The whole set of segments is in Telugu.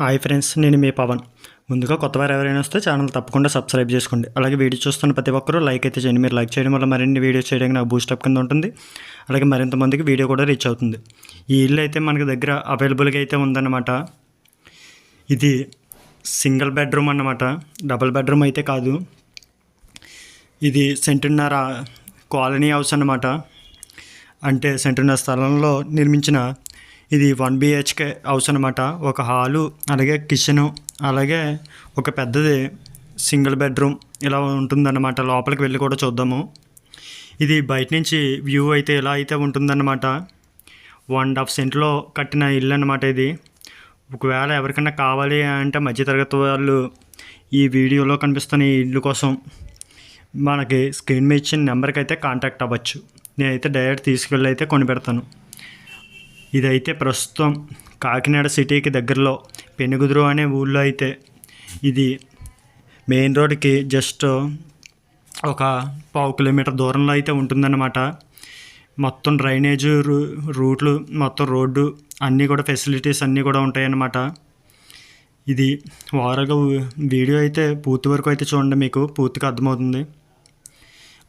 హాయ్ ఫ్రెండ్స్ నేను మీ పవన్. ముందుగా కొత్తవారు ఎవరైనా వస్తే ఛానల్ తప్పకుండా సబ్స్క్రైబ్ చేసుకోండి. అలాగే వీడియో చూస్తున్న ప్రతి ఒక్కరూ లైక్ అయితే చేయండి. మీరు లైక్ చేయడం వల్ల మరిన్ని వీడియోస్ చేయడానికి నాకు బూస్ట్ అప్ కింద ఉంటుంది. అలాగే మరింత మందికి వీడియో కూడా రీచ్ అవుతుంది. ఈ ఇల్లు అయితే మనకి దగ్గర అవైలబుల్గా అయితే ఉందన్నమాట. ఇది సింగిల్ బెడ్రూమ్ అన్నమాట. డబుల్ బెడ్రూమ్ అయితే కాదు. ఇది సెంటున్నర కాలనీ హౌస్ అన్నమాట. అంటే సెంటున్నర స్థలంలో నిర్మించిన ఇది వన్ బిహెచ్కే హౌస్ అనమాట ఒక హాలు అలాగే కిచెను అలాగే ఒక పెద్దది సింగిల్ బెడ్రూమ్ ఇలా ఉంటుందన్నమాట. లోపలికి వెళ్ళి కూడా చూద్దాము. ఇది బయట నుంచి వ్యూ అయితే ఎలా అయితే ఉంటుందన్నమాట. వన్ అండ్ హాఫ్ సెంట్లో కట్టిన ఇల్లు అనమాట ఇది. ఒకవేళ ఎవరికైనా కావాలి అంటే మధ్యతరగతి వాళ్ళు ఈ వీడియోలో కనిపిస్తున్న ఈ ఇల్లు కోసం మనకి స్క్రీన్ మీద ఇచ్చిన నెంబర్కి అయితే కాంటాక్ట్ అవ్వచ్చు. నేనైతే డైరెక్ట్ తీసుకెళ్ళి అయితే కొని పెడతాను ఇదైతే ప్రస్తుతం కాకినాడ సిటీకి దగ్గరలో పెనుగుదురు అనే ఊళ్ళో అయితే ఇది మెయిన్ రోడ్కి జస్ట్ ఒక పావు కిలోమీటర్ దూరంలో అయితే ఉంటుందన్నమాట. మొత్తం డ్రైనేజ్ రూ రూట్లు మొత్తం రోడ్డు అన్నీ కూడా ఫెసిలిటీస్ అన్నీ కూడా ఉంటాయన్నమాట. ఇది ఓవరాల్గా వీడియో అయితే పూర్తి వరకు అయితే చూడండి మీకు పూర్తిగా అర్థమవుతుంది.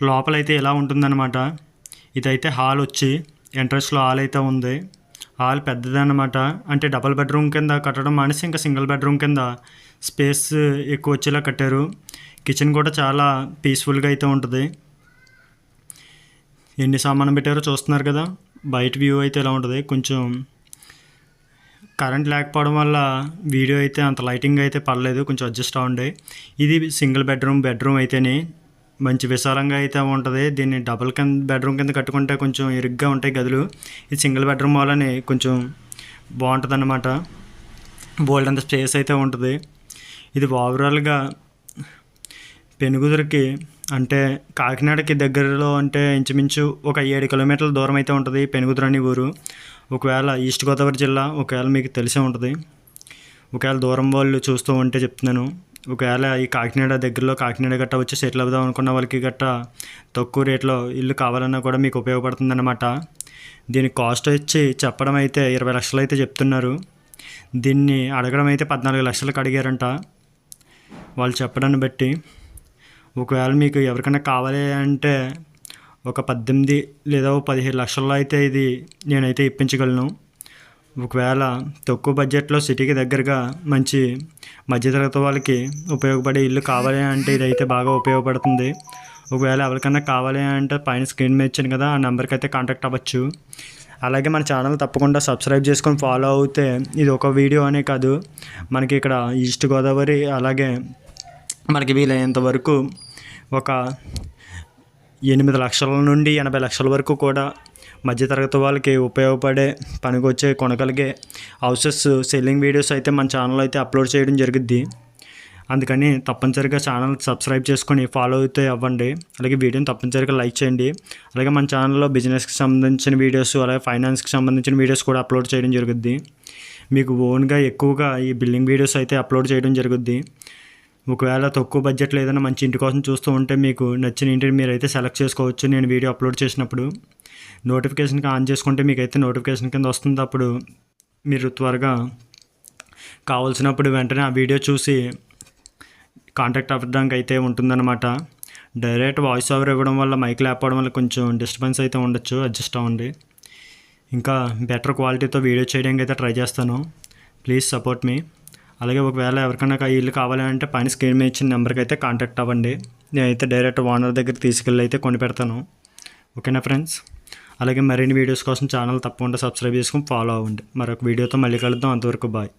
లోపలైతే ఇలా ఉంటుందన్నమాట. ఇదైతే హాల్ వచ్చి ఎంట్రన్స్లో హాల్ అయితే ఉంది. హాల్ పెద్దదన్నమాట. అంటే డబల్ బెడ్రూమ్ కింద కట్టడం మానేసి ఇంకా సింగిల్ బెడ్రూమ్ కింద స్పేస్ ఎక్కువ వచ్చేలా కట్టారు. కిచెన్ కూడా చాలా పీస్ఫుల్గా అయితే ఉంటుంది. ఎన్ని సామాను పెట్టారో చూస్తున్నారు కదా. బయట వ్యూ అయితే ఎలా ఉంటుంది. కొంచెం కరెంట్ లేకపోవడం వల్ల వీడియో అయితే అంత లైటింగ్ అయితే పడలేదు. కొంచెం అడ్జస్ట్ అవ్వండి. ఇది సింగిల్ బెడ్రూమ్ బెడ్రూమ్ అయితేనే మంచి విశాలంగా అయితే ఉంటుంది. దీన్ని డబుల్ కింద బెడ్రూమ్ కింద కట్టుకుంటే కొంచెం ఇరుగ్గా ఉంటాయి గదులు. ఇది సింగిల్ బెడ్రూమ్ వాళ్ళని కొంచెం బాగుంటుంది అన్నమాట బోల్డ్ అంత స్పేస్ అయితే ఉంటుంది. ఇది ఓవరాల్గా పెనుగుదురికి అంటే కాకినాడకి దగ్గరలో అంటే ఇంచుమించు ఒక ఏడు కిలోమీటర్ల దూరం అయితే ఉంటుంది పెనుగుదురు అనే ఊరు. ఒకవేళ ఈస్ట్ గోదావరి జిల్లా ఒకవేళ మీకు తెలిసే ఉంటుంది. ఒకవేళ దూరం వాళ్ళు చూస్తూ ఉంటే చెప్తున్నాను. ఒకవేళ ఈ కాకినాడ దగ్గరలో కాకినాడ గట్ట వచ్చి సెటిల్ అవుదాం అనుకున్న వాళ్ళకి గట్ట తక్కువ రేట్లో ఇల్లు కావాలన్నా కూడా మీకు ఉపయోగపడుతుందన్నమాట. దీని కాస్ట్ వచ్చి చెప్పడం అయితే ఇరవై లక్షలు అయితే చెప్తున్నారు. దీన్ని అడగడం అయితే పద్నాలుగు లక్షలకు అడిగారంట వాళ్ళు చెప్పడాన్ని బట్టి ఒకవేళ మీకు ఎవరికైనా కావాలి అంటే ఒక పద్దెనిమిది లేదా పదిహేడు లక్షల్లో అయితే ఇది నేనైతే ఇప్పించగలను. ఒకవేళ తక్కువ బడ్జెట్లో సిటీకి దగ్గరగా మంచి మధ్యతరగతి వాళ్ళకి ఉపయోగపడే ఇల్లు కావాలి అంటే ఇదైతే బాగా ఉపయోగపడుతుంది. ఒకవేళ ఎవరికైనా కావాలి అంటే పైన స్క్రీన్ మీద ఇచ్చాను కదా ఆ నెంబర్కి అయితే కాంటాక్ట్ అవ్వచ్చు. అలాగే మన ఛానల్ తప్పకుండా సబ్స్క్రైబ్ చేసుకొని ఫాలో అవుతే ఇది ఒక వీడియో అనే కాదు. మనకి ఇక్కడ ఈస్ట్ గోదావరి అలాగే మనకి వీలైనంత వరకు ఒక ఎనిమిది లక్షల నుండి ఎనభై లక్షల వరకు కూడా మధ్యతరగతి వాళ్ళకి ఉపయోగపడే పనికొచ్చే కొనగలిగే హౌసెస్ సెల్లింగ్ వీడియోస్ అయితే మన ఛానల్ అయితే అప్లోడ్ చేయడం జరుగుద్ది. అందుకని తప్పనిసరిగా ఛానల్ సబ్స్క్రైబ్ చేసుకొని ఫాలో అయితే అవ్వండి. అలాగే వీడియోని తప్పనిసరిగా లైక్ చేయండి. అలాగే మన ఛానల్లో బిజినెస్కి సంబంధించిన వీడియోస్ అలాగే ఫైనాన్స్కి సంబంధించిన వీడియోస్ కూడా అప్లోడ్ చేయడం జరుగుద్ది. మీకు ఓన్గా ఎక్కువగా ఈ బిల్డింగ్ వీడియోస్ అయితే అప్లోడ్ చేయడం జరుగుద్ది. ఒకవేళ తక్కువ బడ్జెట్లో ఏదైనా మంచి ఇంటి కోసం చూస్తూ ఉంటే మీకు నచ్చిన ఇంటిని మీరు అయితే సెలెక్ట్ చేసుకోవచ్చు. నేను వీడియో అప్లోడ్ చేసినప్పుడు. నోటిఫికేషన్కి ఆన్ చేసుకుంటే మీకు అయితే నోటిఫికేషన్ కింద వస్తుంది. అప్పుడు మీరు త్వరగా కావాల్సినప్పుడు వెంటనే ఆ వీడియో చూసి కాంటాక్ట్ అవ్వడానికి అయితే ఉంటుందన్నమాట. డైరెక్ట్ వాయిస్ ఓవర్ ఇవ్వడం వల్ల మైక్ లేకపోవడం వల్ల కొంచెం డిస్టర్బెన్స్ అయితే ఉండొచ్చు అడ్జస్ట్ అవ్వండి. ఇంకా బెటర్ క్వాలిటీతో వీడియో చేయడానికి అయితే ట్రై చేస్తాను. ప్లీజ్ సపోర్ట్ మీ. అలాగే ఒకవేళ ఎవరికైనా ఇల్లు కావాలంటే పైన స్క్రీన్ మీద ఇచ్చిన నెంబర్కి అయితే కాంటాక్ట్ అవ్వండి. నేనైతే డైరెక్ట్ ఓనర్ దగ్గర తీసుకెళ్ళి అయితే కొని పెడతాను. ఓకేనా ఫ్రెండ్స్? అలాగే మరిన్ని వీడియోస్ కోసం ఛానల్ తప్పకుండా సబ్స్క్రైబ్ చేసుకుని ఫాలో అవ్వండి. మరొక వీడియోతో మళ్ళీ కలుద్దాం. అంతవరకు బాయ్